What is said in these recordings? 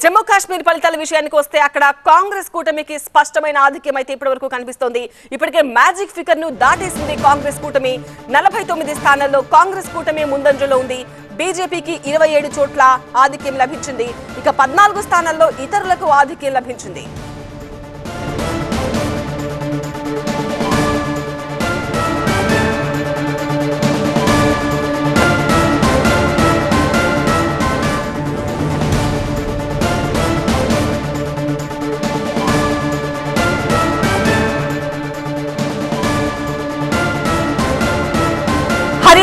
జమ్మూ కాశ్మీర్ ఫలితాల విషయానికి వస్తే అక్కడ కాంగ్రెస్ కూటమికి స్పష్టమైన ఆధిక్యం అయితే ఇప్పటి వరకు కనిపిస్తోంది. ఇప్పటికే మ్యాజిక్ ఫిగర్ను దాటేసింది కాంగ్రెస్ కూటమి. నలభై తొమ్మిది స్థానాల్లో కాంగ్రెస్ కూటమి ముందంజలో ఉంది. బీజేపీకి ఇరవై ఏడు చోట్ల ఆధిక్యం లభించింది. ఇక పద్నాలుగు స్థానాల్లో ఇతరులకు ఆధిక్యం లభించింది.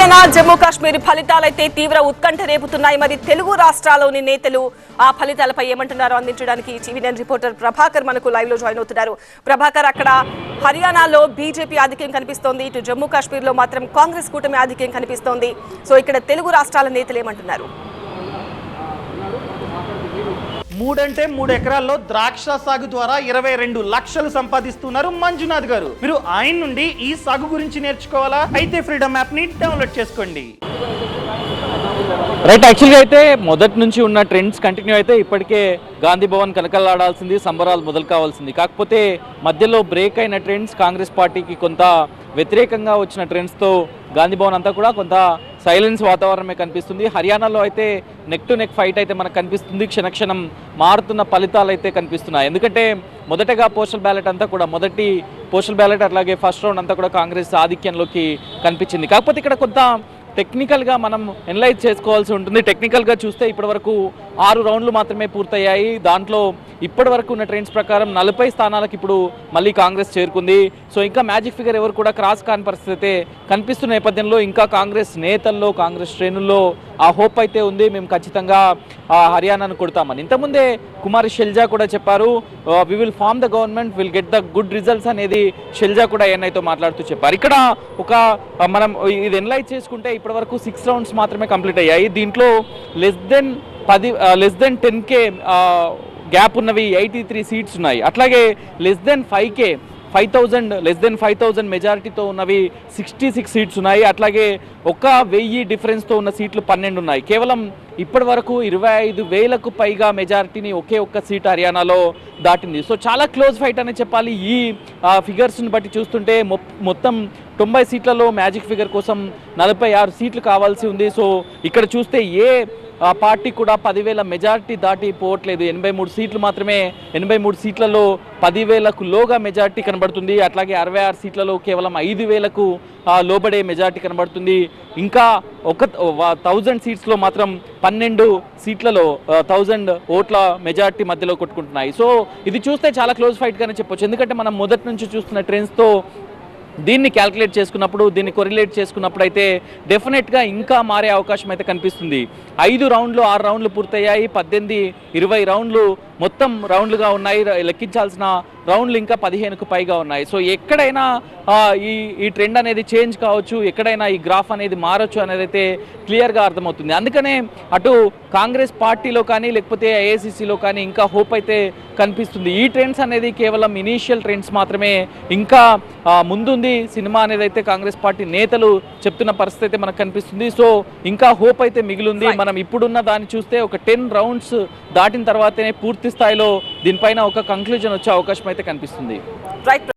హర్యానా జమ్మూ కాశ్మీర్ ఫలితాలైతే తీవ్ర ఉత్కంఠ రేపుతున్నాయి. మరి తెలుగు రాష్ట్రాల్లోని నేతలు ఆ ఫలితాలపై ఏమంటున్నారో అందించడానికి టీవీఎన్ రిపోర్టర్ ప్రభాకర్ మనకు లైవ్లో జాయిన్ అవుతున్నారు. ప్రభాకర్ అక్కడ హర్యానాలో బీజేపీ ఆధిక్యం కనిపిస్తోంది. ఇటు జమ్మూ కాశ్మీర్లో మాత్రం కాంగ్రెస్ కూటమి ఆధిక్యం కనిపిస్తోంది. సో ఇక్కడ తెలుగు రాష్ట్రాల నేతలు ఏమంటున్నారు? మూడంటే మూడు ఎకరాల్లో ద్రాక్ష సాగు ద్వారా ఇరవై రెండు లక్షలు సంపాదిస్తున్నారు మంజునాథ్ గారు. మీరు ఆయన నుండి ఈ సాగు గురించి నేర్చుకోవాలా? అయితే ఫ్రీడమ్ యాప్ని డౌన్లోడ్ చేసుకోండి. రైట్ యాక్చువల్గా అయితే మొదటి నుంచి ఉన్న ట్రెండ్స్ కంటిన్యూ అయితే ఇప్పటికే గాంధీ భవన్ కనకలాడాల్సింది సంబరాలు మొదలు కావాల్సింది కాకపోతే మధ్యలో బ్రేక్ అయిన ట్రెండ్స్ కాంగ్రెస్ పార్టీకి కొంత వ్యతిరేకంగా వచ్చిన ట్రెండ్స్తో గాంధీ భవన్ అంతా కూడా కొంత సైలెన్స్ వాతావరణమే కనిపిస్తుంది. హర్యానాలో అయితే నెక్ టు నెక్ ఫైట్ అయితే మనకు కనిపిస్తుంది. క్షణక్షణం మారుతున్న ఫలితాలు అయితే కనిపిస్తున్నాయి. ఎందుకంటే మొదటగా పోస్టల్ బ్యాలెట్ అంతా కూడా మొదటి పోస్టల్ బ్యాలెట్ అట్లాగే ఫస్ట్ రౌండ్ అంతా కూడా కాంగ్రెస్ ఆధిక్యంలోకి కనిపించింది. కాకపోతే ఇక్కడ కొంత టెక్నికల్గా మనం ఎనలైజ్ చేసుకోవాల్సి ఉంటుంది. టెక్నికల్గా చూస్తే ఇప్పటివరకు ఆరు రౌండ్లు మాత్రమే పూర్తయ్యాయి. దాంట్లో ఇప్పటి వరకు ఉన్న ట్రెండ్స్ ప్రకారం నలభై స్థానాలకు ఇప్పుడు మళ్ళీ కాంగ్రెస్ చేరుకుంది. సో ఇంకా మ్యాజిక్ ఫిగర్ ఎవరు కూడా క్రాస్ కాని పరిస్థితి అయితే కనిపిస్తున్న నేపథ్యంలో ఇంకా కాంగ్రెస్ నేతల్లో కాంగ్రెస్ శ్రేణుల్లో ఆ హోప్ అయితే ఉంది. మేము ఖచ్చితంగా హర్యానాను కొడతామని. ఇంతకుముందే కుమార్ షెల్జా కూడా చెప్పారు we will form the government will get the good results అనేది షెల్జా కూడా ఎన్ఐతో మాట్లాడుతూ చెప్పారు. ఇక్కడ ఒక మనం ఇది ఎనలైజ్ చేసుకుంటే ఇప్పటివరకు సిక్స్ రౌండ్స్ మాత్రమే కంప్లీట్ అయ్యాయి. దీంట్లో లెస్ దెన్ పది less than ten K gap ఉన్నవి ఎయిటీ త్రీ సీట్స్ ఉన్నాయి. అట్లాగే less than five K five thousand less than five thousand మెజారిటీతో ఉన్నవి సిక్స్టీ సిక్స్ సీట్స్ ఉన్నాయి. అట్లాగే ఒక వెయ్యి డిఫరెన్స్తో ఉన్న సీట్లు పన్నెండు ఉన్నాయి. కేవలం ఇప్పటి వరకు ఇరవై ఐదు వేలకు పైగా మెజారిటీని ఒకే ఒక్క సీట్ హర్యానాలో దాటింది. సో చాలా క్లోజ్ ఫైట్ అని చెప్పాలి. ఈ ఫిగర్స్ని బట్టి చూస్తుంటే మొ- మొత్తం తొంభై సీట్లలో మ్యాజిక్ ఫిగర్ కోసం నలభై ఆరు సీట్లు కావాల్సి ఉంది. సో ఇక్కడ చూస్తే ఏ పార్టీ కూడా పదివేల మెజార్టీ దాటి పోవట్లేదు. ఎనభై మూడు సీట్లు మాత్రమే ఎనభై మూడు సీట్లలో పదివేలకు లోగా మెజార్టీ కనబడుతుంది. అట్లాగే అరవై ఆరు సీట్లలో కేవలం ఐదు వేలకు లోబడే మెజార్టీ కనబడుతుంది. ఇంకా ఒక థౌజండ్ సీట్స్లో మాత్రం పన్నెండు సీట్లలో థౌజండ్ ఓట్ల మెజార్టీ మధ్యలో కొట్టుకుంటున్నాయి. సో ఇది చూస్తే చాలా క్లోజ్ ఫైట్గానే చెప్పొచ్చు. ఎందుకంటే మనం మొదటి నుంచి చూస్తున్న ట్రెండ్స్తో దీన్ని క్యాల్కులేట్ చేసుకున్నప్పుడు దీన్ని కొరిలేట్ చేసుకున్నప్పుడు అయితే డెఫినెట్గా ఇంకా మారే అవకాశం అయితే కనిపిస్తుంది. ఐదు రౌండ్లు ఆరు రౌండ్లు పూర్తయ్యాయి. పద్దెనిమిది ఇరవై రౌండ్లు మొత్తం రౌండ్లుగా ఉన్నాయి. లెక్కించాల్సిన రౌండ్లు ఇంకా పదిహేనుకు పైగా ఉన్నాయి. సో ఎక్కడైనా ఈ ఈ ట్రెండ్ అనేది చేంజ్ కావచ్చు ఎక్కడైనా ఈ గ్రాఫ్ అనేది మారచ్చు అనేది అయితే క్లియర్గా అర్థమవుతుంది. అందుకనే అటు కాంగ్రెస్ పార్టీలో కానీ లేకపోతే ఐఏసీసీలో కానీ ఇంకా హోప్ అయితే కనిపిస్తుంది. ఈ ట్రెండ్స్ అనేది కేవలం ఇనీషియల్ ట్రెండ్స్ మాత్రమే. ఇంకా ముందుంది సినిమా అనేది అయితే కాంగ్రెస్ పార్టీ నేతలు చెప్తున్న పరిస్థితి అయితే మనకు కనిపిస్తుంది. సో ఇంకా హోప్ అయితే మిగిలింది. మనం ఇప్పుడున్న దాన్ని చూస్తే ఒక టెన్ రౌండ్స్ దాటిన తర్వాతనే పూర్తి స్థాయిలో దీనిపైన ఒక కంక్లూజన్ వచ్చే అవకాశం అయితే కనిపిస్తుంది.